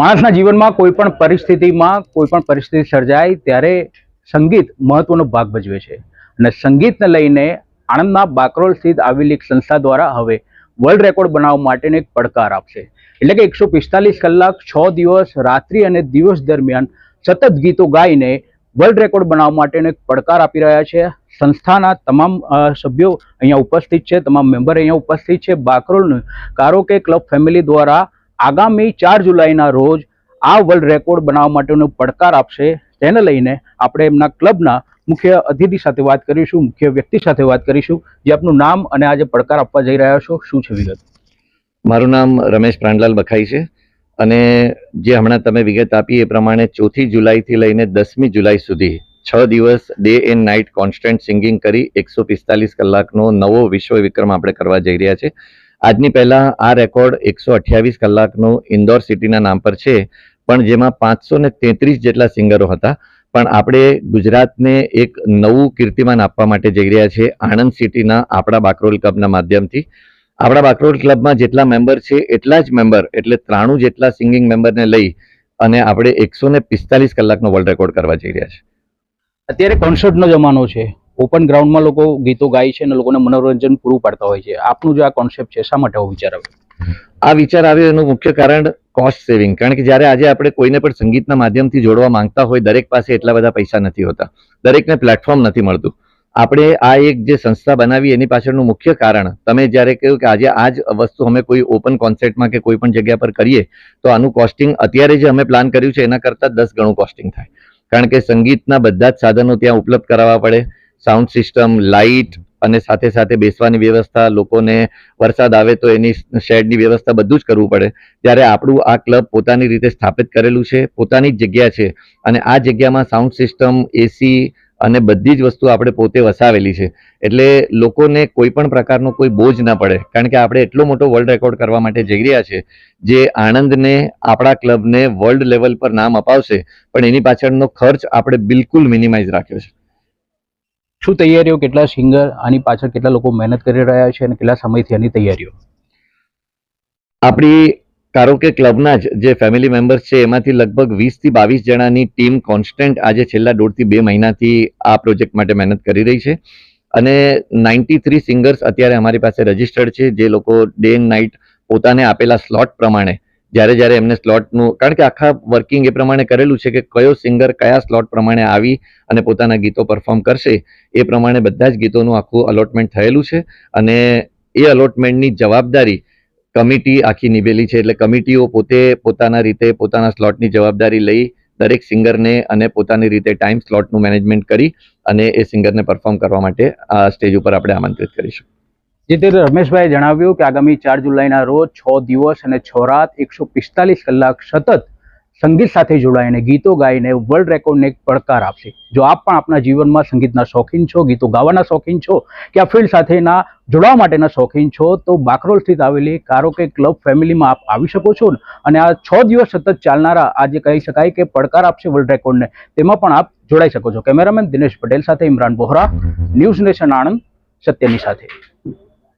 માણસના જીવનમાં કોઈ પણ પરિસ્થિતિમાં કોઈ પણ પરિસ્થિતિ સર્જાય ત્યારે સંગીત મહત્વનો ભાગ ભજવે છે. અને સંગીતને લઈને આણંદના બાકરોલ સ્થિત આવેલી એક સંસ્થા દ્વારા હવે વર્લ્ડ રેકોર્ડ બનાવવા માટેનો એક પડકાર આપશે. એટલે કે એકસો પિસ્તાલીસ કલાક છ દિવસ રાત્રિ અને દિવસ દરમિયાન સતત ગીતો ગાઈને વર્લ્ડ રેકોર્ડ બનાવવા માટેનો એક પડકાર આપી રહ્યા છે. સંસ્થાના તમામ સભ્યો અહીંયા ઉપસ્થિત છે, તમામ મેમ્બર અહીંયા ઉપસ્થિત છે. બાકરોલનું કારો કે ક્લબ ફેમિલી દ્વારા આગામી ચાર જુલાઈના રોજ આ વર્લ્ડ રેકોર્ડ બનાવવા માટેનો પડકાર આપશે. તેને લઈને આપણે એમના ક્લબના મુખ્ય અતિથિ સાથે વાત કરીશું, મુખ્ય વ્યક્તિ સાથે વાત કરીશું, જે આપનું નામ અને આજે પડકાર આપવા જઈ રહ્યા છો. શું છે વિગત? મારું નામ રમેશ પ્રાણલાલ બખાઈ છે અને જે હમણાં તમે વિગત આપી એ પ્રમાણે ચોથી જુલાઈથી લઈને દસમી જુલાઈ સુધી છ દિવસ day and night constant singing કરી એકસો પિસ્તાલીસ કલાકનો નવો વિશ્વ વિક્રમ આપણે કરવા જઈ રહ્યા છે. આજની પહેલા આ રેકોર્ડ એકસો અઠ્યાવીસ કલાકનો ઇન્દોર સિટીના નામ પર છે, પણ જેમાં પાંચસો ને તેત્રીસ જેટલા સિંગરો હતા. પણ આપણે ગુજરાતને એક નવું કીર્તિમાન આપવા માટે જઈ રહ્યા છે આણંદ સિટીના આપણા બાકરોલ ક્લબના માધ્યમથી. આપણા બાકરોલ ક્લબમાં જેટલા મેમ્બર છે, એટલા જ મેમ્બર, એટલે ત્રાણું જેટલા સિંગિંગ મેમ્બરને લઈ અને આપણે એકસો ને પિસ્તાલીસ કલાકનો વર્લ્ડ રેકોર્ડ કરવા જઈ રહ્યા છે અત્યારે કોન્સર્ટનો જમાનો છે. ઓપન ગ્રાઉન્ડમાં લોકો ગીતો ગાય છે અને લોકોને મનોરંજન પૂરું પાડતા હોય છે. આપનું જે આ કોન્સેપ્ટ છે, શા માટે વિચાર આવ્યો? આ વિચાર આવ્યો એનું મુખ્ય કારણ કોસ્ટ સેવિંગ કારણ કે જ્યારે આજે આપણે કોઈને પણ સંગીતના માધ્યમથી જોડવા માંગતા હોય, દરેક પાસે એટલા બધા પૈસા નથી હોતા. દરેકને પ્લેટફોર્મ નથી મળતું. આપણે આ એક જે સંસ્થા બનાવી, એની પાછળનું મુખ્ય કારણ, તમે જ્યારે કહ્યું કે આજે આ જ વસ્તુ અમે કોઈ ઓપન કોન્સેપ્ટમાં કે કોઈ પણ જગ્યા પર કરીએ, તો આનું કોસ્ટિંગ અત્યારે જે અમે પ્લાન કર્યું છે, એના કરતાં દસ ગણું કોસ્ટિંગ થાય. કારણ કે સંગીતના બધા જ સાધનો ત્યાં ઉપલબ્ધ કરાવવા પડે. સાઉન્ડ સિસ્ટમ, લાઇટ અને સાથે સાથે બેસવાની વ્યવસ્થા, લોકોને વરસાદ આવે તો એની શેડની વ્યવસ્થા બધું જ કરવું પડે. ત્યારે આપણું આ ક્લબ પોતાની રીતે સ્થાપિત કરેલું છે, પોતાની જ જગ્યા છે અને આ જગ્યામાં સાઉન્ડ સિસ્ટમ એસી અને બધી જ વસ્તુ આપણે પોતે વસાવેલી છે. એટલે લોકોને કોઈ પણ પ્રકારનો કોઈ બોજ ના પડે. કારણ કે આપણે એટલો મોટો વર્લ્ડ રેકોર્ડ કરવા માટે જઈ રહ્યા છે જે આણંદને, આપણા ક્લબને વર્લ્ડ લેવલ પર નામ અપાવશે, પણ એની પાછળનો ખર્ચ આપણે બિલકુલ મિનિમાઇઝ રાખ્યો છે. શું તૈયારીઓ, કેટલા સિંગર, આની પાછળ કેટલા લોકો મહેનત કરી રહ્યા છે અને કેટલા સમયથી આની તૈયારીઓ? આપણી કારોકે ક્લબના જ જે ફેમિલી મેમ્બર્સ છે, એમાંથી લગભગ વીસથી બાવીસ જણાની ટીમ કોન્સ્ટન્ટ આજે છેલ્લા દોઢથી બે મહિનાથી આ પ્રોજેક્ટ માટે મહેનત કરી રહી છે. અને નાઇન્ટી થ્રી સિંગર્સ અત્યારે અમારી પાસે રજિસ્ટર્ડ છે, જે લોકો ડે એન્ડ નાઇટ પોતાને આપેલા સ્લોટ પ્રમાણે જ્યારે જ્યારે એમને સ્લોટનું કારણ કે આખા વર્કિંગ એ પ્રમાણે કરેલું છે કે કયો સિંગર કયા સ્લોટ પ્રમાણે આવી અને પોતાના ગીતો પરફોર્મ કરશે, એ પ્રમાણે બધા જ ગીતોનું આખું અલોટમેન્ટ થયેલું છે. અને એ અલોટમેન્ટની જવાબદારી કમિટી આખી નિભેલી છે. એટલે કમિટીઓ પોતે પોતાના રીતે પોતાના સ્લોટની જવાબદારી લઈ દરેક સિંગરને અને પોતાની રીતે ટાઈમ સ્લોટનું મેનેજમેન્ટ કરી અને એ સિંગરને પરફોર્મ કરવા માટે આ સ્ટેજ ઉપર આપણે આમંત્રિત કરીશું. જે, તે રમેશભાઈએ જણાવ્યું કે આગામી ચાર જુલાઈના રોજ છ દિવસ અને છ રાત એકસો પિસ્તાલીસ કલાક સતત સંગીત સાથે જોડાઈને ગીતો ગાઈને વર્લ્ડ રેકોર્ડને પડકાર આપશે. જો આપ પણ આપના જીવનમાં સંગીતના શોખીન છો, ગીતો ગાવાના શોખીન છો કે આ ફિલ્ડ સાથેના જોડાવા માટેના શોખીન છો, તો બાકરોલ સ્થિત આવેલી કારોકે ક્લબ ફેમિલીમાં આપ આવી શકો છો અને આ છ દિવસ સતત ચાલનારા આજે કહી શકાય કે પડકાર આપશે વર્લ્ડ રેકોર્ડને તેમાં પણ આપ જોડાઈ શકો છો. કેમેરામેન દિનેશ પટેલ સાથે ઇમરાન બોહરા, ન્યૂઝ નેશન આણંદ, સત્યની સાથે.